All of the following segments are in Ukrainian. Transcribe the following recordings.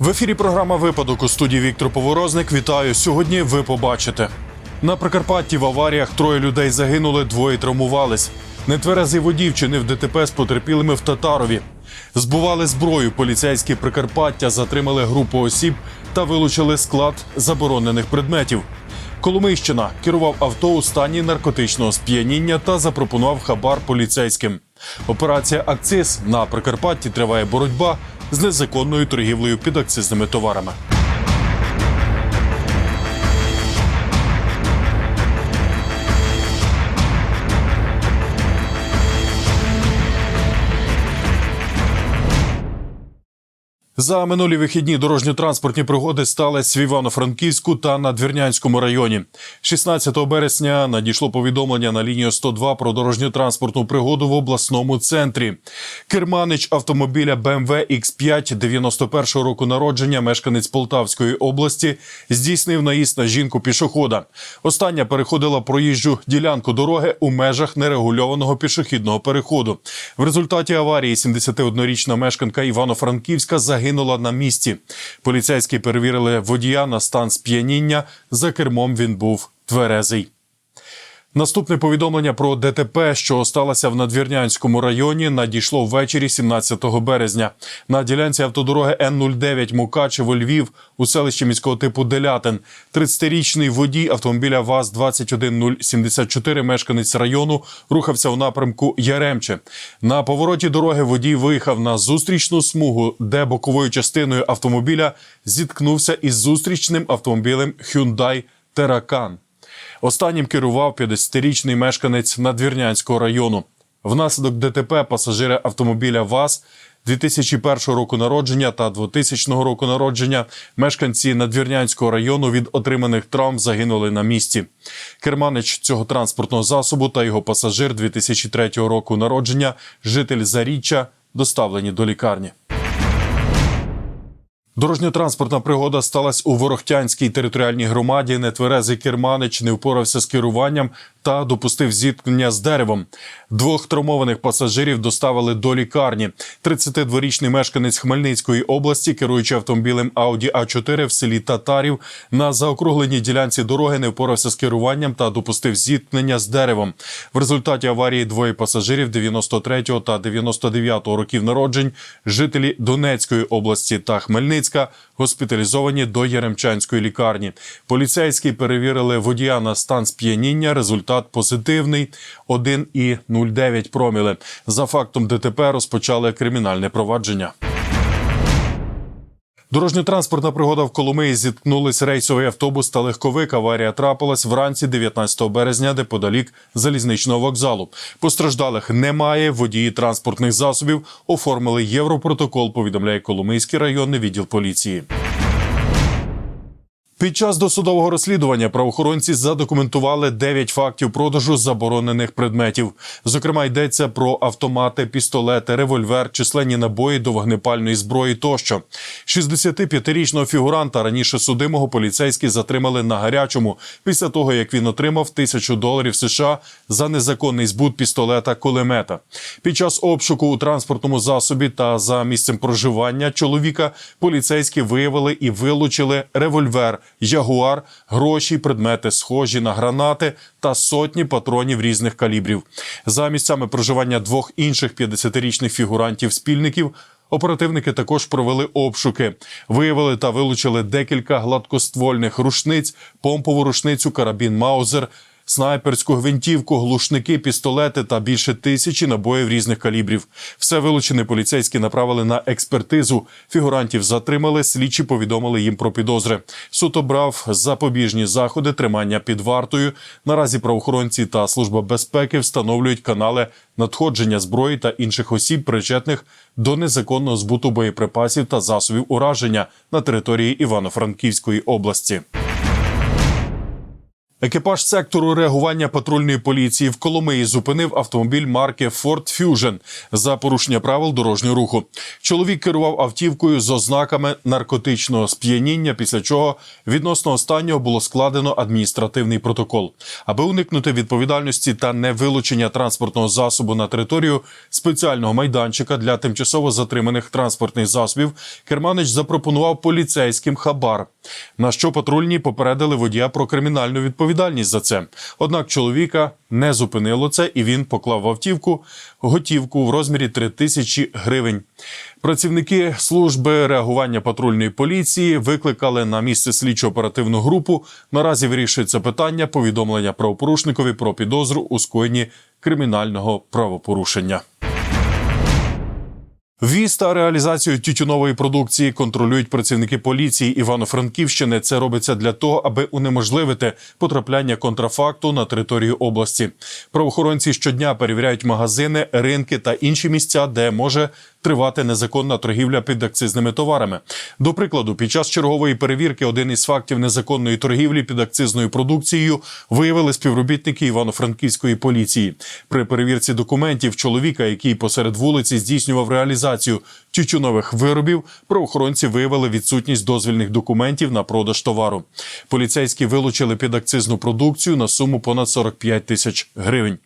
В ефірі програма Випадок у студії Віктор Поворозник. Вітаю. Сьогодні ви побачите. На Прикарпатті в аваріях троє людей загинули, двоє травмувались. Нетверезий водій вчинив ДТП з потерпілими в Татарові. Збували зброю. Поліцейські Прикарпаття затримали групу осіб та вилучили склад заборонених предметів. Коломийщина керував авто у стані наркотичного сп'яніння та запропонував хабар поліцейським. Операція Акциз на Прикарпатті триває боротьба з незаконною торгівлею підакцизними товарами. За минулі вихідні дорожньо-транспортні пригоди стались в Івано-Франківську та на Двірнянському районі. 16 березня надійшло повідомлення на лінію 102 про дорожньо-транспортну пригоду в обласному центрі. Керманич автомобіля BMW X5 91 року народження, мешканець Полтавської області, здійснив наїзд на жінку пішохода. Остання переходила проїжджу ділянку дороги у межах нерегульованого пішохідного переходу. В результаті аварії 71-річна мешканка Івано-Франківська загинула на місці. Поліцейські перевірили водія на стан сп'яніння. За кермом він був тверезий. Наступне повідомлення про ДТП, що сталося в Надвірнянському районі, надійшло ввечері 17 березня. На ділянці автодороги Н-09 Мукачево Львів у селищі міського типу Делятин. 30-річний водій автомобіля ВАЗ-21074, мешканець району, рухався у напрямку Яремче. На повороті дороги водій виїхав на зустрічну смугу, де боковою частиною автомобіля зіткнувся із зустрічним автомобілем Hyundai Теракан. Останнім керував 50-річний мешканець Надвірнянського району. Внаслідок ДТП пасажири автомобіля ВАЗ 2001 року народження та 2000 року народження мешканці Надвірнянського району від отриманих травм загинули на місці. Керманич цього транспортного засобу та його пасажир 2003 року народження, житель Заріччя, доставлені до лікарні. Дорожньо-транспортна пригода сталася у Ворохтянській територіальній громаді. Нетверезий керманич не впорався з керуванням та допустив зіткнення з деревом. Двох травмованих пасажирів доставили до лікарні. 32-річний мешканець Хмельницької області, керуючи автомобілем Audi А4 в селі Татарів, на заокругленій ділянці дороги не впорався з керуванням та допустив зіткнення з деревом. В результаті аварії двоє пасажирів 93 та 99 років народжень, жителі Донецької області та Хмельницька, госпіталізовані до Яремчанської лікарні. Поліцейські перевірили водія на стан сп'яніння. Результат позитивний 1,09 проміли. За фактом ДТП розпочали кримінальне провадження. Дорожньо-транспортна пригода в Коломиї зіткнулись рейсовий автобус та легковик. Аварія трапилась вранці 19 березня, неподалік залізничного вокзалу. Постраждалих немає. Водії транспортних засобів оформили європротокол. Повідомляє Коломийський районний відділ поліції. Під час досудового розслідування правоохоронці задокументували 9 фактів продажу заборонених предметів. Зокрема, йдеться про автомати, пістолети, револьвер, численні набої до вогнепальної зброї тощо. 65-річного фігуранта раніше судимого поліцейські затримали на гарячому після того, як він отримав тисячу доларів США за незаконний збут пістолета кулемета. Під час обшуку у транспортному засобі та за місцем проживання чоловіка поліцейські виявили і вилучили револьвер, ягуар, гроші, предмети схожі на гранати та сотні патронів різних калібрів. За місцями проживання двох інших 50-річних фігурантів-спільників. Оперативники також провели обшуки, виявили та вилучили декілька гладкоствольних рушниць, помпову рушницю, карабін Маузер, снайперську гвинтівку, глушники, пістолети та більше тисячі набоїв різних калібрів. Все вилучене поліцейські направили на експертизу. Фігурантів затримали. Слідчі повідомили їм про підозри. Суд обрав запобіжні заходи тримання під вартою. Наразі правоохоронці та служба безпеки встановлюють канали надходження зброї та інших осіб, причетних до незаконного збуту боєприпасів та засобів ураження на території Івано-Франківської області. Екіпаж сектору реагування патрульної поліції в Коломиї зупинив автомобіль марки Ford Fusion за порушення правил дорожнього руху. Чоловік керував автівкою з ознаками наркотичного сп'яніння, після чого відносно останнього було складено адміністративний протокол. Аби уникнути відповідальності та невилучення транспортного засобу на територію спеціального майданчика для тимчасово затриманих транспортних засобів, керманич запропонував поліцейським хабар. На що патрульні попередили водія про кримінальну відповідальність за це. Однак чоловіка не зупинило це, і він поклав в автівку готівку в розмірі 3 тисячі гривень. Працівники служби реагування патрульної поліції викликали на місце слідчо-оперативну групу. Наразі вирішується питання повідомлення правопорушникові про підозру у скоєнні кримінального правопорушення. Віз та реалізацію тютюнової продукції контролюють працівники поліції Івано-Франківщини. Це робиться для того, аби унеможливити потрапляння контрафакту на територію області. Правоохоронці щодня перевіряють магазини, ринки та інші місця, де може тривати незаконна торгівля під акцизними товарами. До прикладу, під час чергової перевірки один із фактів незаконної торгівлі під акцизною продукцією виявили співробітники Івано-Франківської поліції. При перевірці документів чоловіка, який посеред вулиці здійснював реалізацію тютюнових виробів, правоохоронці виявили відсутність дозвільних документів на продаж товару. Поліцейські вилучили підакцизну продукцію на суму понад 45 тисяч гривень.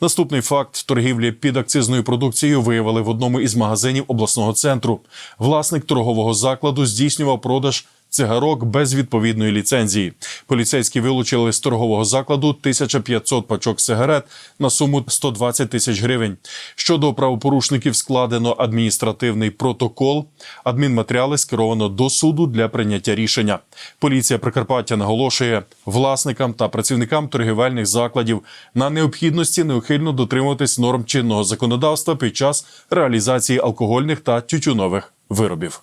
Наступний факт торгівлі підакцизною продукцією виявили в одному із магазинів обласного центру. Власник торгового закладу здійснював продаж. Цигарок без відповідної ліцензії. Поліцейські вилучили з торгового закладу 1500 пачок сигарет на суму 120 тисяч гривень. Щодо правопорушників складено адміністративний протокол. Адмінматеріали скеровано до суду для прийняття рішення. Поліція Прикарпаття наголошує власникам та працівникам торгівельних закладів на необхідності неухильно дотримуватись норм чинного законодавства під час реалізації алкогольних та тютюнових виробів.